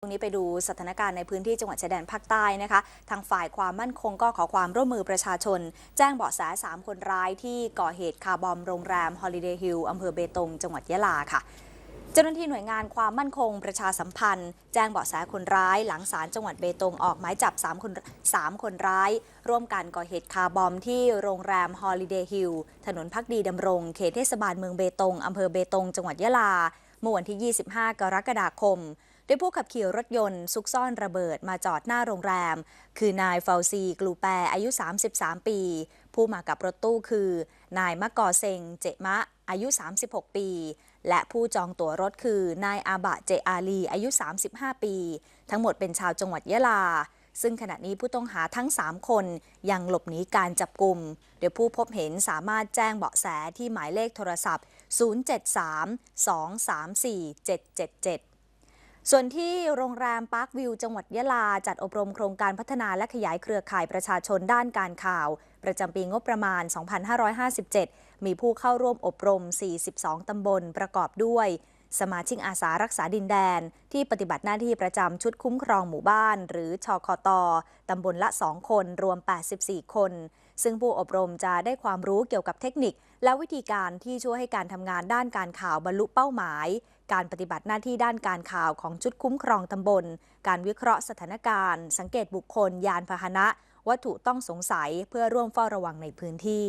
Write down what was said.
ตรงนี้ไปดูสถานการณ์ในพื้นที่จังหวัดชายแดนภาคใต้นะคะ ทางฝ่ายความมั่นคงก็ขอความร่วมมือประชาชน แจ้งเบาะแส 3 คนร้ายที่ก่อเหตุคาร์บอมโรงแรม Holiday Hill อำเภอเบตง จังหวัดยะลาค่ะ เจ้าหน้าที่หน่วยงานความมั่นคงประชาสัมพันธ์ แจ้งเบาะแสคนร้าย หลังศาลจังหวัดเบตงออกหมายจับ3คน3คนร้าย ร่วมกันก่อเหตุคาร์บอมที่โรงแรม Holiday Hill ถนนพักดีดำรงเขตเทศบาลเมืองเบตงอำเภอเบตง จังหวัดยะลาเมื่อวันที่ 25 กรกฎาคม โดยผู้ขับขี่รถยนต์ซุกซ่อนระเบิดมาจอดหน้าโรงแรม คือนายเฟาซีกลูแปอายุ 33 ปี ผู้มากับรถตู้คือ นายมะกอเซงเจมะอายุ 36 ปี และผู้จองตั๋วรถคือนายอาบะเจอาลีอายุ 35 ปี ทั้งหมดเป็นชาวจังหวัดยะลาซึ่งขณะนี้ผู้ต้องหาทั้ง 3 คนยังหลบหนีการจับกลุ่มโดยผู้พบเห็นสามารถแจ้งเบาะแสที่หมายเลขโทรศัพท์ 073-234-777 ส่วนที่โรงแรมปาร์ควิวจังหวัดยะลา จัดอบรมโครงการพัฒนาและขยายเครือข่ายประชาชนด้านการข่าว ประจำปีงบประมาณ 2557 มีผู้เข้าร่วมอบรม 42 ตำบลประกอบด้วย สมาชิกอาสารักษาดินแดน ที่ปฏิบัติหน้าที่ประจำชุดคุ้มครองหมู่บ้าน หรือชอคอตตำบลละ 2 คนรวม 84 คน ซึ่งผู้อบรมจะได้ความรู้เกี่ยวกับเทคนิค และวิธีการที่ช่วยให้การทำงานด้านการข่าวบรรลุเป้าหมาย การปฏิบัติหน้าที่ด้านการข่าวของชุดคุ้มครองตำบล การวิเคราะห์สถานการณ์ สังเกตบุคคล ยานพาหนะ วัตถุต้องสงสัยเพื่อร่วมเฝ้าระวังในพื้นที่